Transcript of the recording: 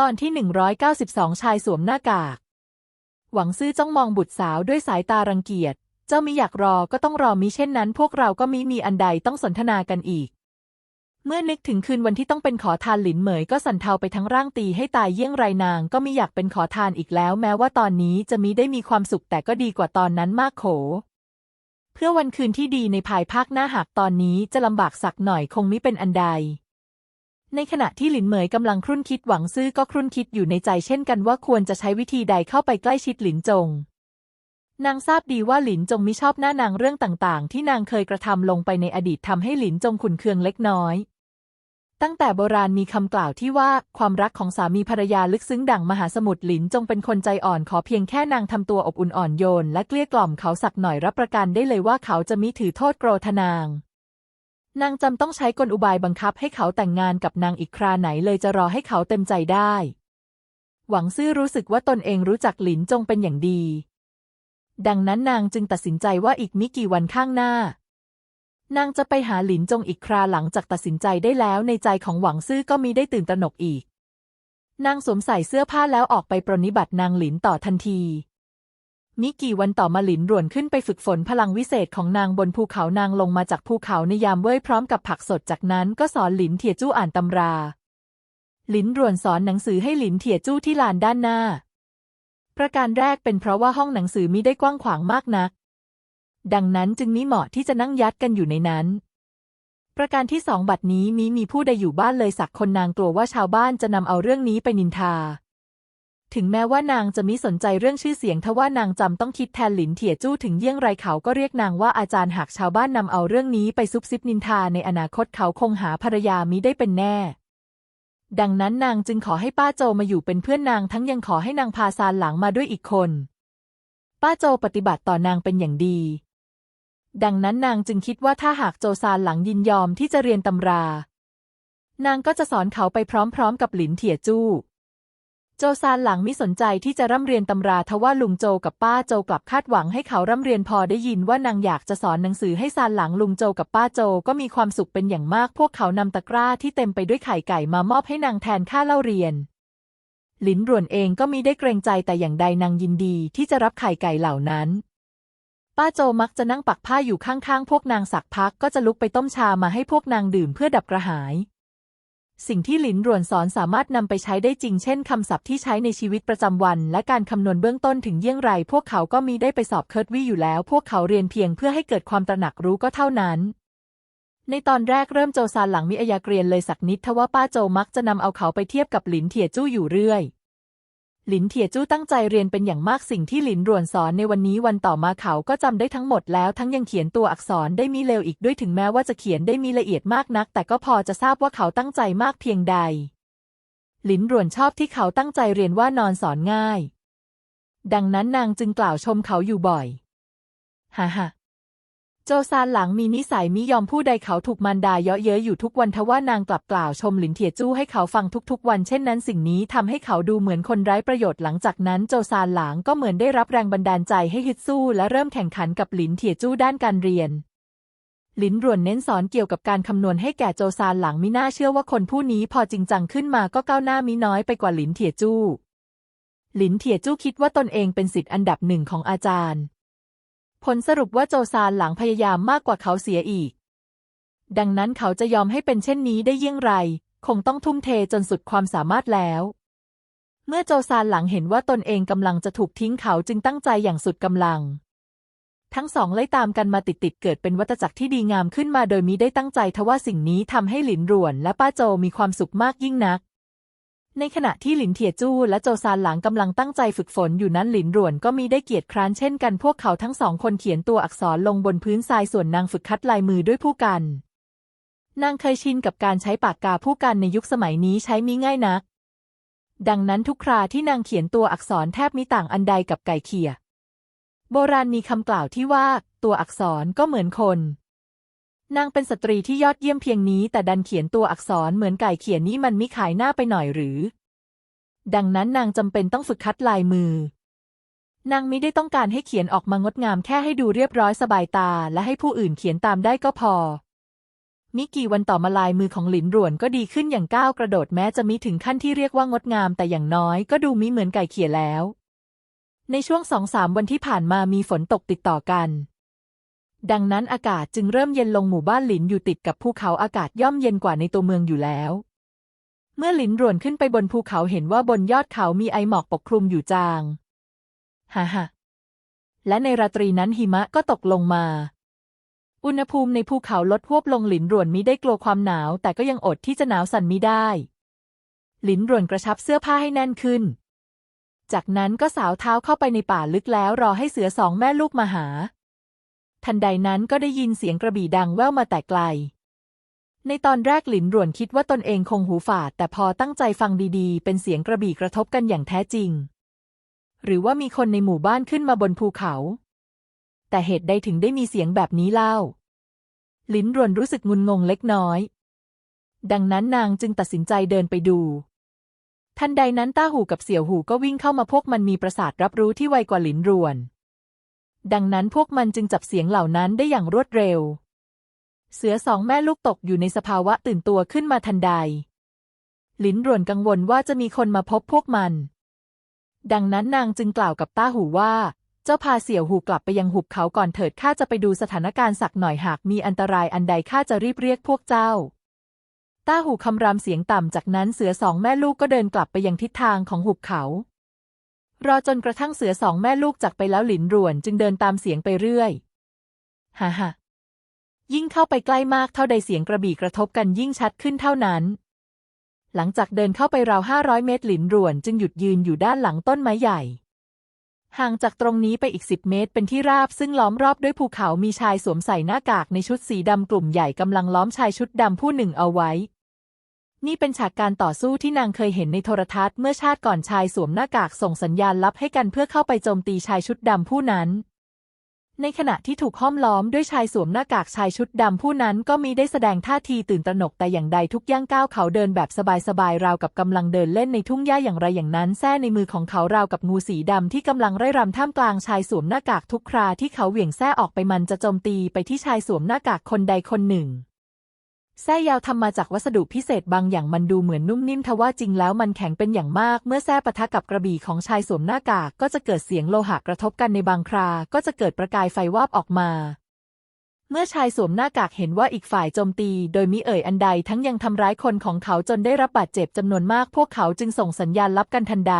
ตอนที่ 192 ชายสวมหน้ากาก หวังซื่อจ้องมองบุตรสาวด้วยสายตารังเกียจ เจ้ามิอยากรอก็ต้องรอมิเช่นนั้น พวกเราก็มิมีอันใดต้องสนทนากันอีก เมื่อนึกถึงคืนวันที่ต้องเป็นขอทานหลินเหมยก็สั่นเทาไปทั้งร่างตีให้ตายเยี่ยงไรนางก็มิอยากเป็นขอทานอีกแล้ว แม้ว่าตอนนี้จะมิได้มีความสุขแต่ก็ดีกว่าตอนนั้นมากโข เพื่อวันคืนที่ดีในภายภาคหน้าหากตอนนี้จะลำบากสักหน่อยคงมิเป็นอันใด ในขณะที่หลินเหมยกำลังครุ่นคิดหวังซื่อก็ครุ่นคิดอยู่ในใจเช่นกันว่าควรจะใช้วิธีใดเข้าไปใกล้ชิดหลินจง นางทราบดีว่าหลินจงมิชอบหน้านางเรื่องต่างๆ ที่นางเคยกระทำลงไปในอดีตทำให้หลินจงขุนเคืองเล็กน้อย ตั้งแต่โบราณมีคำกล่าวที่ว่าความรักของสามีภรรยาลึกซึ้งดั่งมหาสมุทรหลินจงเป็นคนใจอ่อนขอเพียงแค่นางทำตัวอบอุ่นอ่อนโยนและเกลี้ยกล่อมเขาสักหน่อยรับประกันได้เลยว่าเขาจะมิถือโทษโกรธนาง นางจำต้องใช้กลอุบายบังคับให้เขาแต่งงานกับนางอีกคราไหนเลยจะรอให้เขาเต็มใจได้ หวังซื่อรู้สึกว่าตนเองรู้จักหลินจงเป็นอย่างดี ดังนั้นนางจึงตัดสินใจว่าอีกมิกี่วันข้างหน้า นางจะไปหาหลินจงอีกคราหลังจากตัดสินใจได้แล้วในใจของหวังซื่อก็มีได้ตื่นตระหนกอีก นางสวมใส่เสื้อผ้าแล้วออกไปปรนนิบัตินางหลินต่อทันที มิกี่วันต่อมาหลินร่วนขึ้นไปฝึกฝนพลังวิเศษของนางบนภูเขานางลงมาจากภูเขาในยามเว้ยพร้อมกับผักสดจากนั้นก็สอนหลินเถียจู้อ่านตำรา หลินร่วนสอนหนังสือให้หลินเถียจู้ที่ลานด้านหน้า ประการแรกเป็นเพราะว่าห้องหนังสือมิได้กว้างขวางมากนัก ดังนั้นจึงมิเหมาะที่จะนั่งยัดกันอยู่ในนั้น ประการที่สองบัดนี้มิมีผู้ใดอยู่บ้านเลยสักคนนางกลัวว่าชาวบ้านจะนำเอาเรื่องนี้ไปนินทา ถึงแม้ว่านางจะมิสนใจเรื่องชื่อเสียงทว่านางจำต้องคิดแทนหลินเถียจู้ถึงเยี่ยงไรเขาก็เรียกนางว่าอาจารย์หากชาวบ้านนำเอาเรื่องนี้ไปซุบซิบนินทาในอนาคตเขาคงหาภรรยามิได้เป็นแน่ ดังนั้นนางจึงขอให้ป้าโจมาอยู่เป็นเพื่อนนางทั้งยังขอให้นางพาซานหลังมาด้วยอีกคน ป้าโจปฏิบัติต่อนางเป็นอย่างดี ดังนั้นนางจึงคิดว่าถ้าหากโจซานหลังยินยอมที่จะเรียนตำรา นางก็จะสอนเขาไปพร้อมๆกับหลินเถียจู้ โจซานหลังมิสนใจที่จะร่ำเรียนตำราทว่าลุงโจกับป้าโจกลับคาดหวังให้เขาร่ำเรียนพอได้ยินว่านางอยากจะสอนหนังสือให้ซานหลังลุงโจกับป้าโจก็มีความสุขเป็นอย่างมาก พวกเขานำตะกร้าที่เต็มไปด้วยไข่ไก่มามอบให้นางแทนค่าเล่าเรียน หลินรวนเองก็มีได้เกรงใจแต่อย่างใดนางยินดีที่จะรับไข่ไก่เหล่านั้น ป้าโจมักจะนั่งปักผ้าอยู่ข้างๆ พวกนางสักพักก็จะลุกไปต้มชามาให้พวกนางดื่มเพื่อดับกระหาย สิ่งที่หลินรวนสอนสามารถนำไปใช้ได้จริงเช่นคำศัพท์ที่ใช้ในชีวิตประจำวัน และการคำนวณเบื้องต้นถึงเยี่ยงไร พวกเขาก็มีได้ไปสอบเคิร์ดวี่อยู่แล้ว พวกเขาเรียนเพียงเพื่อให้เกิดความตระหนักรู้ก็เท่านั้น ในตอนแรกเริ่มโจซานหลังมีอายากเรียนเลยสักนิดทว่าป้าโจมักจะนำเอาเขาไปเทียบกับหลินเถียจู้อยู่เรื่อย หลินเถียจู้ตั้งใจเรียนเป็นอย่างมากสิ่งที่หลินรวนสอนในวันนี้วันต่อมาเขาก็จำได้ทั้งหมดแล้วทั้งยังเขียนตัวอักษรได้มีเลวอีกด้วยถึงแม้ว่าจะเขียนได้มีละเอียดมากนัก แต่ก็พอจะทราบว่าเขาตั้งใจมากเพียงใด หลินรวนชอบที่เขาตั้งใจเรียนว่านอนสอนง่าย ดังนั้นนางจึงกล่าวชมเขาอยู่บ่อย ฮ่าฮ่า โจซานหลังมีนิสัยมิยอมผู้ใดเขาถูกมารดาเยาะเย้ยอยู่ทุกวันทว่านางกลับกล่าวชมหลินเถียจู้ให้เขาฟังทุกๆ วันเช่นนั้นสิ่งนี้ทำให้เขาดูเหมือนคนไร้ประโยชน์หลังจากนั้นโจซานหลางก็เหมือนได้รับแรงบันดาลใจให้ฮึดสู้และเริ่มแข่งขันกับหลินเถียจู้ด้านการเรียนหลินรวนเน้นสอนเกี่ยวกับการคำนวณให้แก่โจซานหลังมิน่าเชื่อว่าคนผู้นี้พอจริงจังขึ้นมาก็ก้าวหน้ามิน้อยไปกว่าหลินเถียจู้หลินเถียจู้คิดว่าตนเองเป็นศิษย์อันดับหนึ่งของอาจารย์ ผลสรุปว่าโจซานหลังพยายามมากกว่าเขาเสียอีก ดังนั้นเขาจะยอมให้เป็นเช่นนี้ได้เยี่ยงไร คงต้องทุ่มเทจนสุดความสามารถแล้ว เมื่อโจซานหลังเห็นว่าตนเองกำลังจะถูกทิ้งเขาจึงตั้งใจอย่างสุดกำลัง ทั้งสองไล่ตามกันมาติดๆเกิดเป็นวัฏจักรที่ดีงามขึ้นมาโดยมิได้ตั้งใจทว่าสิ่งนี้ทำให้หลินรวน และป้าโจมีความสุขมากยิ่งนัก ในขณะที่หลินเถียจู้และโจซานหลังกำลังตั้งใจฝึกฝนอยู่นั้นหลินร่วนก็มีได้เกียรติคร้านเช่นกันพวกเขาทั้งสองคนเขียนตัวอักษรลงบนพื้นทรายส่วนนางฝึกคัดลายมือด้วยผู้กัน นางเคยชินกับการใช้ปากกาผู้กันในยุคสมัยนี้ใช้มิง่ายนัก ดังนั้นทุกคราที่นางเขียนตัวอักษรแทบมิต่างอันใดกับไก่เขี่ยโบราณมีคำกล่าวที่ว่า ตัวอักษรก็เหมือนคน นางเป็นสตรีที่ยอดเยี่ยมเพียงนี้แต่ดันเขียนตัวอักษรเหมือนไก่เขียนนี้มันมิขายหน้าไปหน่อยหรือ ดังนั้นนางจำเป็นต้องฝึกคัดลายมือ นางมิได้ต้องการให้เขียนออกมางดงามแค่ให้ดูเรียบร้อยสบายตา และให้ผู้อื่นเขียนตามได้ก็พอ มิกี่วันต่อมาลายมือของหลินหรวนก็ดีขึ้นอย่างก้าวกระโดดแม้จะมิถึงขั้นที่เรียกว่างดงามแต่อย่างน้อยก็ดูมิเหมือนไก่เขี่ยแล้ว ในช่วงสองสามวันที่ผ่านมามีฝนตกติดต่อกัน ดังนั้นอากาศจึงเริ่มเย็นลงหมู่บ้านหลินอยู่ติดกับภูเขาอากาศย่อมเย็นกว่าในตัวเมืองอยู่แล้ว เมื่อหลินรวนขึ้นไปบนภูเขาเห็นว่าบนยอดเขามีไอหมอกปกคลุมอยู่จาง ฮ่าฮ่าและในราตรีนั้นหิมะก็ตกลงมา อุณหภูมิในภูเขาลดหวบลงหลินรวนมิได้กลัวความหนาว แต่ก็ยังอดที่จะหนาวสั่นมิได้ หลินรวนกระชับเสื้อผ้าให้แน่นขึ้น จากนั้นก็สาวเท้าเข้าไปในป่าลึกแล้วรอให้เสือสองแม่ลูกมาหา ทันใดนั้นก็ได้ยินเสียงกระบี่ดังแว่วมาแต่ไกล ในตอนแรกหลินหรวนคิดว่าตนเองคงหูฝาด แต่พอตั้งใจฟังดีๆ เป็นเสียงกระบี่กระทบกันอย่างแท้จริง หรือว่ามีคนในหมู่บ้านขึ้นมาบนภูเขา แต่เหตุใดถึงได้มีเสียงแบบนี้เล่า หลินรวนรู้สึกงุนงงเล็กน้อย ดังนั้นนางจึงตัดสินใจเดินไปดูทันใดนั้นต้าหูกับเสี่ยวหูก็วิ่งเข้ามาพวกมันมีประสาทรับรู้ที่ไวกว่าหลินรวน ดังนั้นพวกมันจึงจับเสียงเหล่านั้นได้อย่างรวดเร็ว เสือสองแม่ลูกตกอยู่ในสภาวะตื่นตัวขึ้นมาทันใดหลินรวนกังวลว่าจะมีคนมาพบพวกมัน ดังนั้นนางจึงกล่าวกับต้าหูว่า เจ้าพาเสี่ยวหูกลับไปยังหุบเขาก่อนเถิดข้าจะไปดูสถานการณ์สักหน่อยหากมีอันตรายอันใดข้าจะรีบเรียกพวกเจ้าต้าหูคำรามเสียงต่ำจากนั้นเสือสองแม่ลูกก็เดินกลับไปยังทิศทางของหุบเขา รอจนกระทั่งเสือสองแม่ลูกจากไปแล้วหลินรวนจึงเดินตามเสียงไปเรื่อยฮ่าฮ่ายิ่งเข้าไปใกล้มากเท่าใดเสียงกระบี่กระทบกันยิ่งชัดขึ้นเท่านั้น หลังจากเดินเข้าไปราวห้าร้อยเมตรหลินรวนจึงหยุดยืนอยู่ด้านหลังต้นไม้ใหญ่ ห่างจากตรงนี้ไปอีกสิบเมตรเป็นที่ราบซึ่งล้อมรอบด้วยภูเขามีชายสวมใส่หน้ากากในชุดสีดำกลุ่มใหญ่กำลังล้อมชายชุดดำผู้หนึ่งเอาไว้ นี่เป็นฉากการต่อสู้ที่นางเคยเห็นในโทรทัศน์เมื่อชาติก่อนชายสวมหน้ากากส่งสัญญาณลับให้กันเพื่อเข้าไปโจมตีชายชุดดำผู้นั้น ในขณะที่ถูกห้อมล้อมด้วยชายสวมหน้ากากชายชุดดำผู้นั้นก็มีได้แสดงท่าทีตื่นตระหนกแต่อย่างใดทุกย่างก้าวเขาเดินแบบสบายๆราวกับกำลังเดินเล่นในทุ่งหญ้าอย่างไรอย่างนั้นแท้ในมือของเขาราวกับงูสีดำที่กำลังไร่รำท่ามกลางชายสวมหน้ากากทุกคราที่เขาเหวี่ยงแท้ออกไปมันจะโจมตีไปที่ชายสวมหน้ากากคนใดคนหนึ่ง แส้ยาวทำมาจากวัสดุพิเศษบางอย่างมันดูเหมือนนุ่มนิ่มทว่าจริงแล้วมันแข็งเป็นอย่างมาก เมื่อแส้ปะทะกับกระบี่ของชายสวมหน้ากากก็จะเกิดเสียงโลหะกระทบกันในบางครา ก็จะเกิดประกายไฟวาบออกมา เมื่อชายสวมหน้ากากเห็นว่าอีกฝ่ายโจมตี โดยมิเอ่ยอันใดทั้งยังทำร้ายคนของเขาจนได้รับบาดเจ็บจำนวนมาก พวกเขาจึงส่งสัญญาณลับกันทันใด